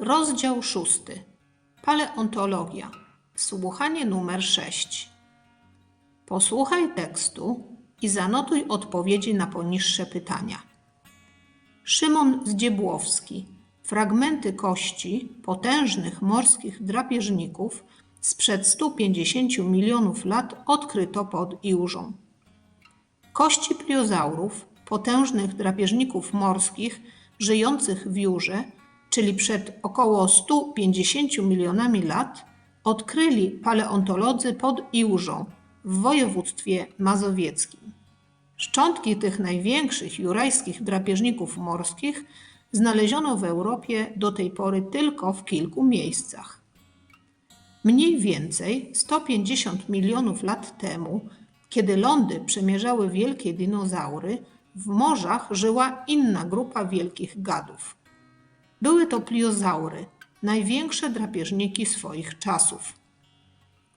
Rozdział szósty. Paleontologia. Słuchanie numer 6. Posłuchaj tekstu i zanotuj odpowiedzi na poniższe pytania. Szymon Zdziebłowski. Fragmenty kości potężnych morskich drapieżników sprzed 150 milionów lat odkryto pod Iłżą. Kości pliozaurów, potężnych drapieżników morskich żyjących w Jurze, czyli przed około 150 milionami lat, odkryli paleontolodzy pod Iłżą w województwie mazowieckim. Szczątki tych największych jurajskich drapieżników morskich znaleziono w Europie do tej pory tylko w kilku miejscach. Mniej więcej 150 milionów lat temu, kiedy lądy przemierzały wielkie dinozaury, w morzach żyła inna grupa wielkich gadów. Były to pliozaury, największe drapieżniki swoich czasów.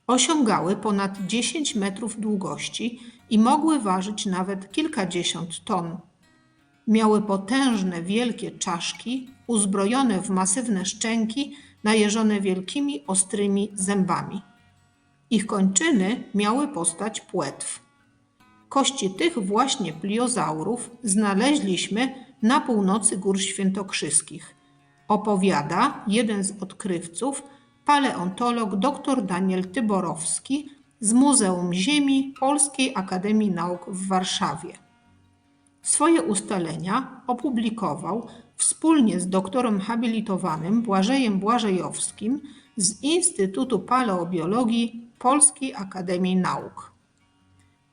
Osiągały ponad 10 metrów długości i mogły ważyć nawet kilkadziesiąt ton. Miały potężne, wielkie czaszki, uzbrojone w masywne szczęki, najeżone wielkimi, ostrymi zębami. Ich kończyny miały postać płetw. Kości tych właśnie pliozaurów znaleźliśmy na północy Gór Świętokrzyskich. Opowiada jeden z odkrywców, paleontolog dr Daniel Tyborowski z Muzeum Ziemi Polskiej Akademii Nauk w Warszawie. Swoje ustalenia opublikował wspólnie z doktorem habilitowanym Błażejem Błażejowskim z Instytutu Paleobiologii Polskiej Akademii Nauk.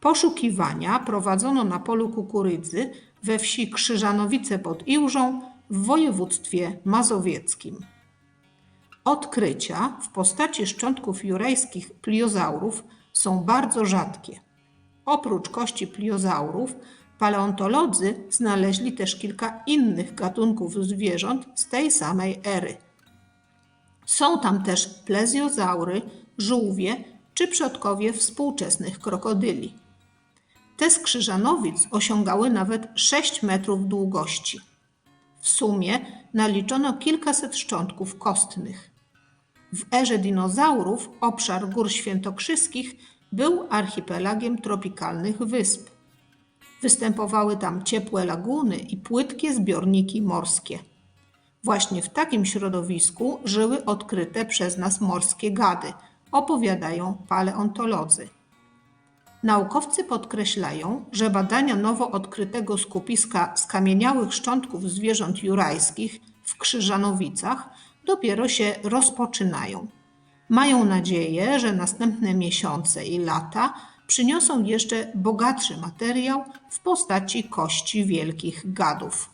Poszukiwania prowadzono na polu kukurydzy we wsi Krzyżanowice pod Iłżą w województwie mazowieckim. Odkrycia w postaci szczątków jurajskich pliozaurów są bardzo rzadkie. Oprócz kości pliozaurów, paleontolodzy znaleźli też kilka innych gatunków zwierząt z tej samej ery. Są tam też plezjozaury, żółwie czy przodkowie współczesnych krokodyli. Te z Krzyżanowic osiągały nawet 6 metrów długości. W sumie naliczono kilkaset szczątków kostnych. W erze dinozaurów obszar Gór Świętokrzyskich był archipelagiem tropikalnych wysp. Występowały tam ciepłe laguny i płytkie zbiorniki morskie. Właśnie w takim środowisku żyły odkryte przez nas morskie gady, opowiadają paleontolodzy. Naukowcy podkreślają, że badania nowo odkrytego skupiska skamieniałych szczątków zwierząt jurajskich w Krzyżanowicach dopiero się rozpoczynają. Mają nadzieję, że następne miesiące i lata przyniosą jeszcze bogatszy materiał w postaci kości wielkich gadów.